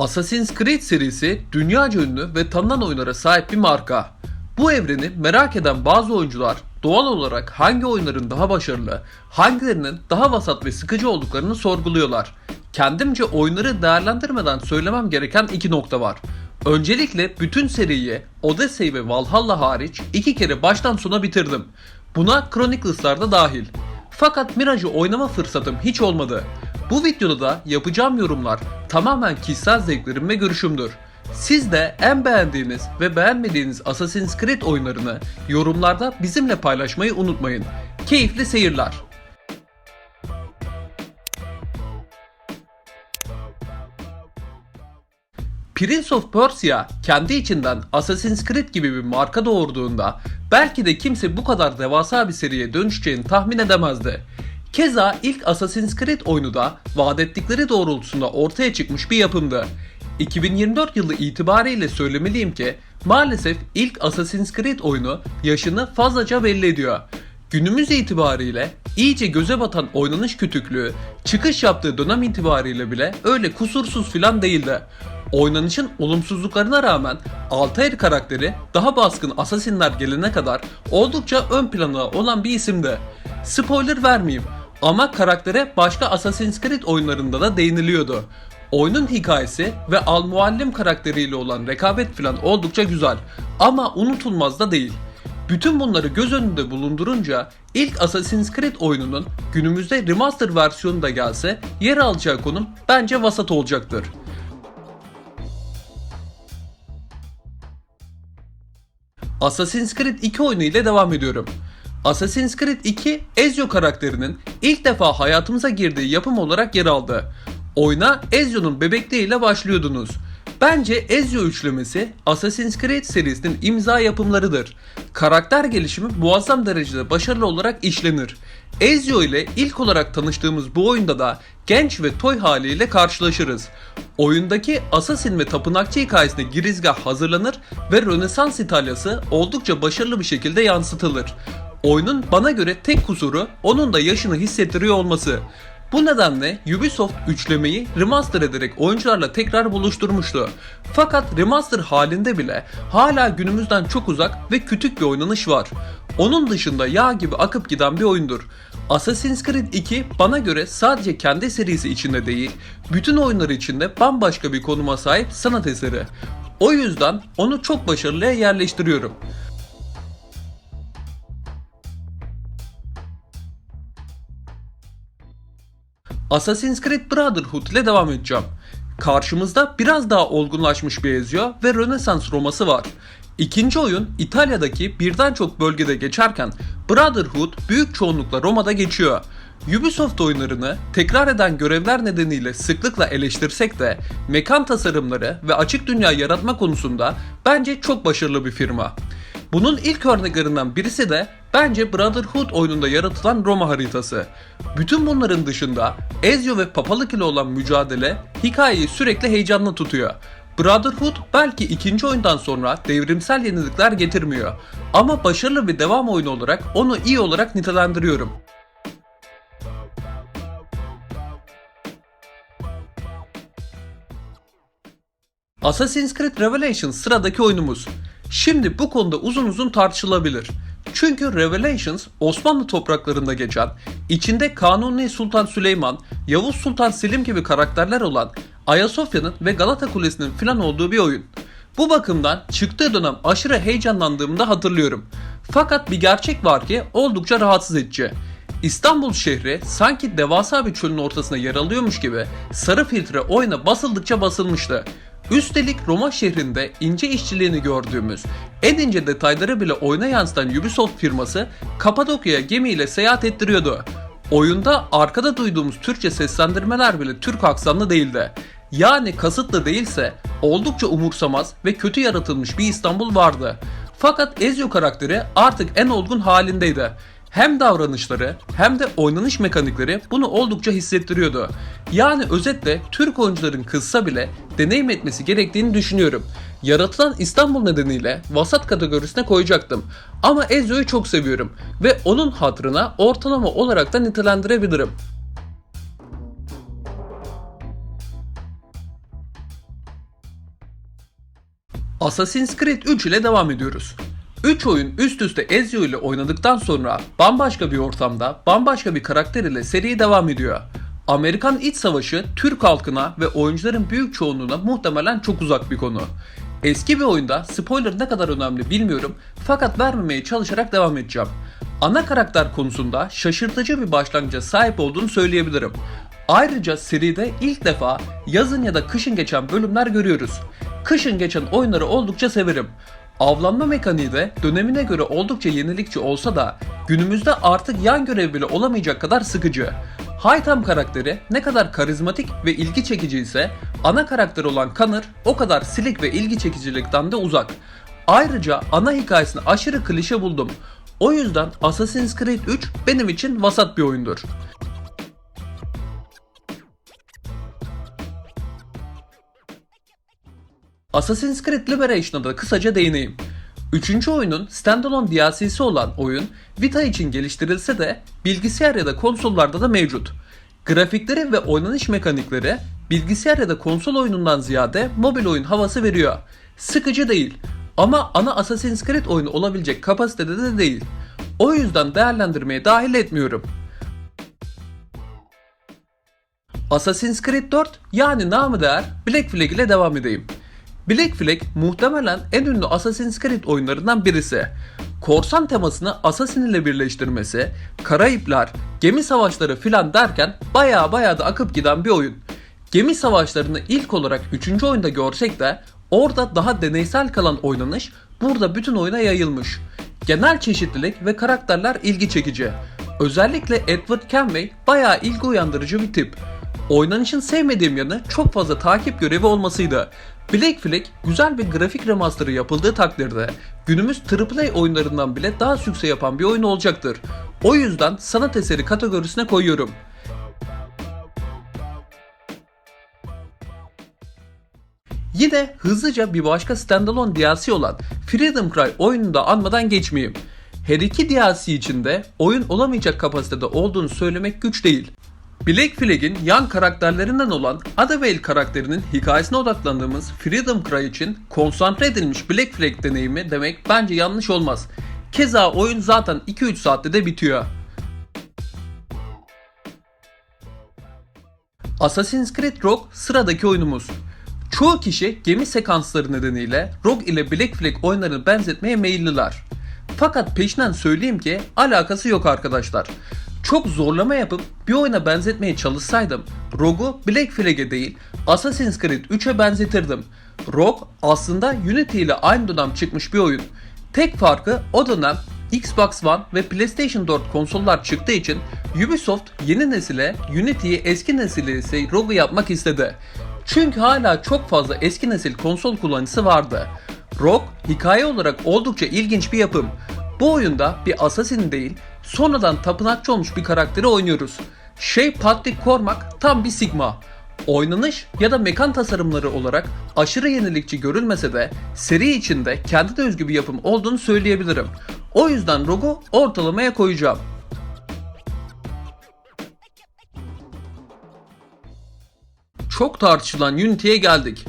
Assassin's Creed serisi dünyaca ünlü ve tanınan oyunlara sahip bir marka. Bu evreni merak eden bazı oyuncular doğal olarak hangi oyunların daha başarılı, hangilerinin daha vasat ve sıkıcı olduklarını sorguluyorlar. Kendimce oyunları değerlendirmeden söylemem gereken iki nokta var. Öncelikle bütün seriyi Odyssey ve Valhalla hariç iki kere baştan sona bitirdim. Buna Chronicles'lar da dahil. Fakat Mirage'ı oynama fırsatım hiç olmadı. Bu videoda da yapacağım yorumlar tamamen kişisel zevklerim ve görüşümdür. Siz de en beğendiğiniz ve beğenmediğiniz Assassin's Creed oyunlarını yorumlarda bizimle paylaşmayı unutmayın. Keyifli seyirler. Prince of Persia kendi içinden Assassin's Creed gibi bir marka doğurduğunda belki de kimse bu kadar devasa bir seriye dönüşeceğini tahmin edemezdi. Keza ilk Assassin's Creed oyunu da vaat ettikleri doğrultusunda ortaya çıkmış bir yapımdı. 2024 yılı itibariyle söylemeliyim ki maalesef ilk Assassin's Creed oyunu yaşını fazlaca belli ediyor. Günümüz itibariyle iyice göze batan oynanış kütüklüğü çıkış yaptığı dönem itibariyle bile öyle kusursuz filan değildi. Oynanışın olumsuzluklarına rağmen Altair karakteri daha baskın asasinler gelene kadar oldukça ön plana olan bir isimdi. Spoiler vermeyeyim ama karaktere başka Assassin's Creed oyunlarında da değiniliyordu. Oyunun hikayesi ve Al Muallim karakteriyle olan rekabet filan oldukça güzel ama unutulmaz da değil. Bütün bunları göz önünde bulundurunca ilk Assassin's Creed oyununun günümüzde remaster versiyonu da gelse yer alacağı konum bence vasat olacaktır. Assassin's Creed 2 oyunu ile devam ediyorum. Assassin's Creed 2 Ezio karakterinin ilk defa hayatımıza girdiği yapım olarak yer aldı. Oyuna Ezio'nun bebekliğiyle başlıyordunuz. Bence Ezio üçlemesi Assassin's Creed serisinin imza yapımlarıdır. Karakter gelişimi muazzam derecede başarılı olarak işlenir. Ezio ile ilk olarak tanıştığımız bu oyunda da genç ve toy haliyle karşılaşırız. Oyundaki Assassin ve tapınakçı hikayesine girizgah hazırlanır ve Rönesans İtalyası oldukça başarılı bir şekilde yansıtılır. Oyunun bana göre tek kusuru onun da yaşını hissettiriyor olması. Bu nedenle Ubisoft üçlemeyi remaster ederek oyuncularla tekrar buluşturmuştu. Fakat remaster halinde bile hala günümüzden çok uzak ve küçük bir oynanış var. Onun dışında yağ gibi akıp giden bir oyundur. Assassin's Creed 2 bana göre sadece kendi serisi içinde değil, bütün oyunları içinde bambaşka bir konuma sahip sanat eseri. O yüzden onu çok başarılıya yerleştiriyorum. Assassin's Creed Brotherhood ile devam edeceğim. Karşımızda biraz daha olgunlaşmış bir Ezio ve Rönesans Roması var. İkinci oyun İtalya'daki birden çok bölgede geçerken Brotherhood büyük çoğunlukla Roma'da geçiyor. Ubisoft oyunlarını tekrar eden görevler nedeniyle sıklıkla eleştirsek de mekan tasarımları ve açık dünya yaratma konusunda bence çok başarılı bir firma. Bunun ilk örneklerinden birisi de bence Brotherhood oyununda yaratılan Roma haritası. Bütün bunların dışında Ezio ve papalık ile olan mücadele hikayeyi sürekli heyecanlı tutuyor. Brotherhood belki ikinci oyundan sonra devrimsel yenilikler getirmiyor. Ama başarılı bir devam oyunu olarak onu iyi olarak nitelendiriyorum. Assassin's Creed Revelations sıradaki oyunumuz. Şimdi bu konuda uzun uzun tartışılabilir. Çünkü Revelations Osmanlı topraklarında geçen, içinde Kanuni Sultan Süleyman, Yavuz Sultan Selim gibi karakterler olan Ayasofya'nın ve Galata Kulesi'nin filan olduğu bir oyun. Bu bakımdan çıktığı dönem aşırı heyecanlandığımı da hatırlıyorum. Fakat bir gerçek var ki oldukça rahatsız edici. İstanbul şehri sanki devasa bir çölün ortasına yer alıyormuş gibi sarı filtre oyuna basıldıkça basılmıştı. Üstelik Roma şehrinde ince işçiliğini gördüğümüz, en ince detayları bile oyuna yansıtan Ubisoft firması Kapadokya'ya gemiyle seyahat ettiriyordu. Oyunda arkada duyduğumuz Türkçe seslendirmeler bile Türk aksanlı değildi. Yani kasıtlı değilse oldukça umursamaz ve kötü yaratılmış bir İstanbul vardı. Fakat Ezio karakteri artık en olgun halindeydi. Hem davranışları hem de oynanış mekanikleri bunu oldukça hissettiriyordu. Yani özetle Türk oyuncuların kızsa bile deneyim etmesi gerektiğini düşünüyorum. Yaratılan İstanbul nedeniyle vasat kategorisine koyacaktım. Ama Ezio'yu çok seviyorum ve onun hatırına ortalama olarak da nitelendirebilirim. Assassin's Creed 3 ile devam ediyoruz. 3 oyun üst üste Ezio ile oynadıktan sonra bambaşka bir ortamda, bambaşka bir karakter ile seri devam ediyor. Amerikan İç Savaşı Türk halkına ve oyuncuların büyük çoğunluğuna muhtemelen çok uzak bir konu. Eski bir oyunda spoiler ne kadar önemli bilmiyorum fakat vermemeye çalışarak devam edeceğim. Ana karakter konusunda şaşırtıcı bir başlangıca sahip olduğunu söyleyebilirim. Ayrıca seride ilk defa yazın ya da kışın geçen bölümler görüyoruz. Kışın geçen oyunları oldukça severim. Avlanma mekaniği de dönemine göre oldukça yenilikçi olsa da günümüzde artık yan görev bile olamayacak kadar sıkıcı. Haytam karakteri ne kadar karizmatik ve ilgi çekici ise ana karakter olan Connor o kadar silik ve ilgi çekicilikten de uzak. Ayrıca ana hikayesini aşırı klişe buldum. O yüzden Assassin's Creed 3 benim için vasat bir oyundur. Assassin's Creed Liberation'a da kısaca değineyim. Üçüncü oyunun standalone DLC'si olan oyun Vita için geliştirilse de bilgisayar ya da konsollarda da mevcut. Grafikleri ve oynanış mekanikleri bilgisayar ya da konsol oyunundan ziyade mobil oyun havası veriyor. Sıkıcı değil ama ana Assassin's Creed oyunu olabilecek kapasitede de değil. O yüzden değerlendirmeye dahil etmiyorum. Assassin's Creed 4 yani namı değer Black Flag ile devam edeyim. Black Flag muhtemelen en ünlü Assassin's Creed oyunlarından birisi. Korsan temasını Assassin ile birleştirmesi, Karayipler, gemi savaşları filan derken baya baya da akıp giden bir oyun. Gemi savaşlarını ilk olarak 3. oyunda görsek de orada daha deneysel kalan oynanış burada bütün oyuna yayılmış. Genel çeşitlilik ve karakterler ilgi çekici. Özellikle Edward Kenway bayağı ilgi uyandırıcı bir tip. Oynanışın sevmediğim yanı çok fazla takip görevi olmasıydı. Black Flag güzel bir grafik remasterı yapıldığı takdirde günümüz AAA oyunlarından bile daha sükse yapan bir oyun olacaktır. O yüzden sanat eseri kategorisine koyuyorum. Yine hızlıca bir başka standalone DLC olan Freedom Cry oyununu da anmadan geçmeyeyim. Her iki DLC içinde oyun olamayacak kapasitede olduğunu söylemek güç değil. Black Flag'in yan karakterlerinden olan Adavale karakterinin hikayesine odaklandığımız Freedom Cry için konsantre edilmiş Black Flag deneyimi demek bence yanlış olmaz. Keza oyun zaten 2-3 saatte de bitiyor. Assassin's Creed Rogue sıradaki oyunumuz. Çoğu kişi gemi sekansları nedeniyle Rogue ile Black Flag oyunlarını benzetmeye meyilliler. Fakat peşinden söyleyeyim ki alakası yok arkadaşlar. Çok zorlama yapıp bir oyuna benzetmeye çalışsaydım Rogue'u Black Flag'e değil Assassin's Creed 3'e benzetirdim. Rogue aslında Unity ile aynı dönem çıkmış bir oyun. Tek farkı o dönem Xbox One ve PlayStation 4 konsollar çıktığı için Ubisoft yeni nesile Unity'yi eski nesile ise Rogue'u yapmak istedi. Çünkü hala çok fazla eski nesil konsol kullanıcısı vardı. Rogue hikaye olarak oldukça ilginç bir yapım. Bu oyunda bir assassin değil, sonradan tapınakçı olmuş bir karakteri oynuyoruz. Şey Patrick Cormac tam bir sigma. Oynanış ya da mekan tasarımları olarak aşırı yenilikçi görülmese de seri içinde kendine özgü bir yapım olduğunu söyleyebilirim. O yüzden Rogue'u ortalamaya koyacağım. Çok tartışılan Unity'ye geldik.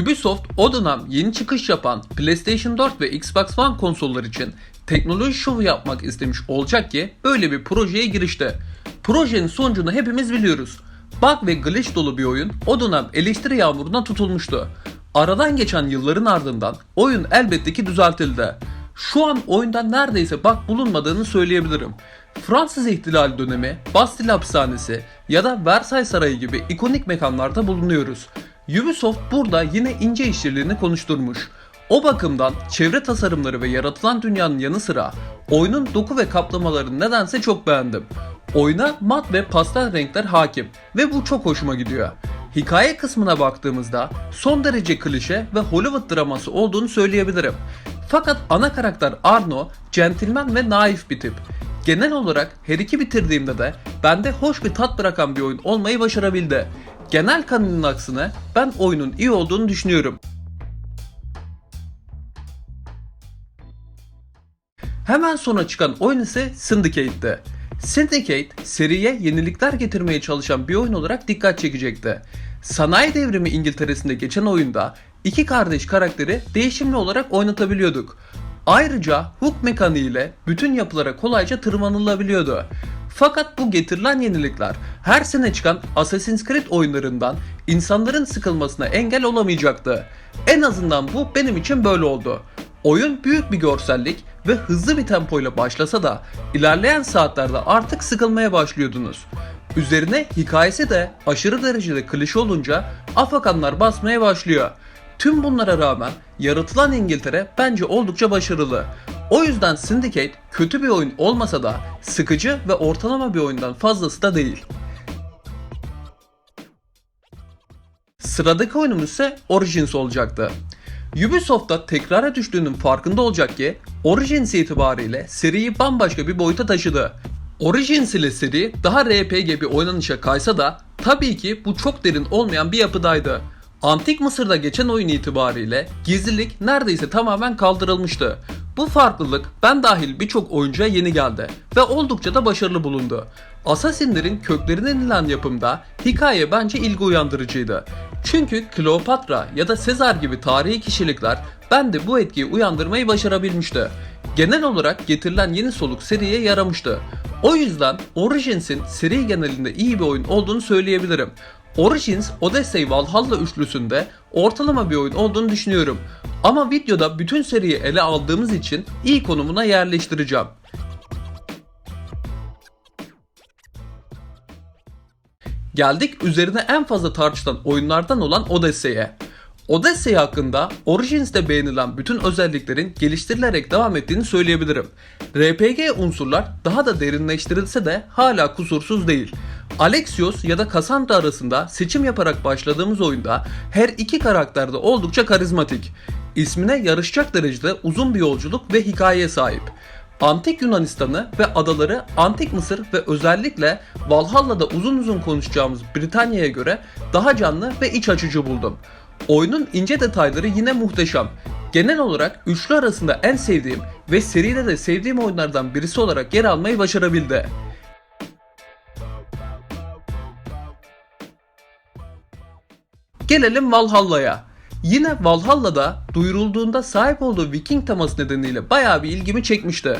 Ubisoft o dönem yeni çıkış yapan PlayStation 4 ve Xbox One konsollar için teknoloji şovu yapmak istemiş olacak ki böyle bir projeye girişti. Projenin sonucunu hepimiz biliyoruz. Bug ve glitch dolu bir oyun o dönem eleştiri yağmuruna tutulmuştu. Aradan geçen yılların ardından oyun elbette ki düzeltildi. Şu an oyunda neredeyse bug bulunmadığını söyleyebilirim. Fransız ihtilal dönemi, Bastille hapishanesi ya da Versailles Sarayı gibi ikonik mekanlarda bulunuyoruz. Ubisoft burada yine ince işçiliğini konuşturmuş. O bakımdan çevre tasarımları ve yaratılan dünyanın yanı sıra oyunun doku ve kaplamalarını nedense çok beğendim. Oyuna mat ve pastel renkler hakim ve bu çok hoşuma gidiyor. Hikaye kısmına baktığımızda son derece klişe ve Hollywood draması olduğunu söyleyebilirim. Fakat ana karakter Arno, centilmen ve naif bir tip. Genel olarak her iki bitirdiğimde de bende hoş bir tat bırakan bir oyun olmayı başarabildi. Genel kanının aksine ben oyunun iyi olduğunu düşünüyorum. Hemen sonra çıkan oyun ise Syndicate'ti. Syndicate seriye yenilikler getirmeye çalışan bir oyun olarak dikkat çekecekti. Sanayi devrimi İngiltere'sinde geçen oyunda iki kardeş karakteri değişimli olarak oynatabiliyorduk. Ayrıca hook mekaniği ile bütün yapılara kolayca tırmanılabiliyordu. Fakat bu getirilen yenilikler her sene çıkan Assassin's Creed oyunlarından insanların sıkılmasına engel olamayacaktı. En azından bu benim için böyle oldu. Oyun büyük bir görsellik ve hızlı bir tempoyla başlasa da ilerleyen saatlerde artık sıkılmaya başlıyordunuz. Üzerine hikayesi de aşırı derecede klişe olunca afakanlar basmaya başlıyor. Tüm bunlara rağmen yaratılan İngiltere bence oldukça başarılı. O yüzden Syndicate kötü bir oyun olmasa da sıkıcı ve ortalama bir oyundan fazlası da değil. Sıradaki oyunumuz ise Origins olacaktı. Ubisoft'ta tekrara düştüğünün farkında olacak ki Origins itibariyle seriyi bambaşka bir boyuta taşıdı. Origins ile seri daha RPG bir oynanışa kaysa da tabii ki bu çok derin olmayan bir yapıdaydı. Antik Mısır'da geçen oyun itibariyle gizlilik neredeyse tamamen kaldırılmıştı. Bu farklılık ben dahil birçok oyuncuya yeni geldi ve oldukça da başarılı bulundu. Assassin'lerin köklerine inilen yapımda hikaye bence ilgi uyandırıcıydı. Çünkü Kleopatra ya da Sezar gibi tarihi kişilikler bende bu etkiyi uyandırmayı başarabilmişti. Genel olarak getirilen yeni soluk seriye yaramıştı. O yüzden Origins'in seri genelinde iyi bir oyun olduğunu söyleyebilirim. Origins, Odyssey, Valhalla üçlüsünde ortalama bir oyun olduğunu düşünüyorum. Ama videoda bütün seriyi ele aldığımız için iyi konumuna yerleştireceğim. Geldik üzerine en fazla tartışılan oyunlardan olan Odyssey'e. Odyssey hakkında Origins'te beğenilen bütün özelliklerin geliştirilerek devam ettiğini söyleyebilirim. RPG unsurlar daha da derinleştirilse de hala kusursuz değil. Alexios ya da Cassandra arasında seçim yaparak başladığımız oyunda her iki karakter de oldukça karizmatik. İsmine yarışacak derecede uzun bir yolculuk ve hikayeye sahip. Antik Yunanistan'ı ve adaları Antik Mısır ve özellikle Valhalla'da uzun uzun konuşacağımız Britanya'ya göre daha canlı ve iç açıcı buldum. Oyunun ince detayları yine muhteşem. Genel olarak üçlü arasında en sevdiğim ve seride de sevdiğim oyunlardan birisi olarak yer almayı başarabildi. Gelelim Valhalla'ya. Yine Valhalla'da duyurulduğunda sahip olduğu Viking teması nedeniyle bayağı bir ilgimi çekmişti.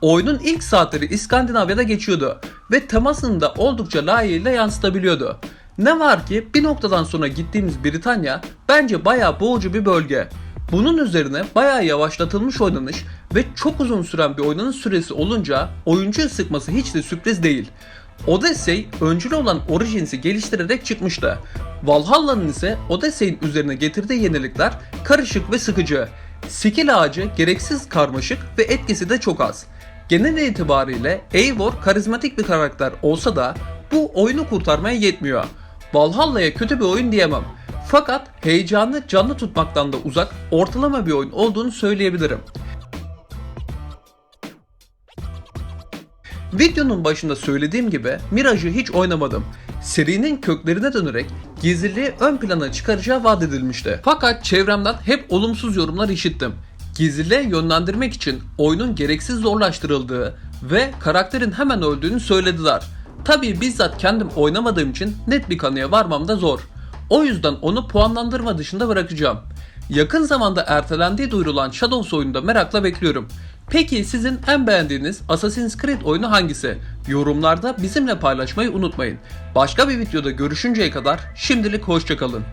Oyunun ilk saatleri İskandinavya'da geçiyordu ve temasını da oldukça layığıyla yansıtabiliyordu. Ne var ki bir noktadan sonra gittiğimiz Britanya bence bayağı boğucu bir bölge. Bunun üzerine bayağı yavaşlatılmış oynanış ve çok uzun süren bir oynanış süresi olunca oyuncuyu sıkması hiç de sürpriz değil. Odyssey öncülü olan Origins'i geliştirerek çıkmıştı. Valhalla'nın ise Odyssey'in üzerine getirdiği yenilikler karışık ve sıkıcı. Skill ağacı gereksiz karmaşık ve etkisi de çok az. Genel itibariyle Eivor karizmatik bir karakter olsa da bu oyunu kurtarmaya yetmiyor. Valhalla'ya kötü bir oyun diyemem. Fakat heyecanı canlı tutmaktan da uzak ortalama bir oyun olduğunu söyleyebilirim. Videonun başında söylediğim gibi Mirage'ı hiç oynamadım. Serinin köklerine dönerek gizliliği ön plana çıkaracağı vaat edilmişti. Fakat çevremden hep olumsuz yorumlar işittim. Gizliliğe yönlendirmek için oyunun gereksiz zorlaştırıldığı ve karakterin hemen öldüğünü söylediler. Tabii bizzat kendim oynamadığım için net bir kanıya varmam da zor. O yüzden onu puanlandırma dışında bırakacağım. Yakın zamanda ertelendiği duyurulan Shadows oyunu da merakla bekliyorum. Peki sizin en beğendiğiniz Assassin's Creed oyunu hangisi? Yorumlarda bizimle paylaşmayı unutmayın. Başka bir videoda görüşünceye kadar şimdilik hoşçakalın.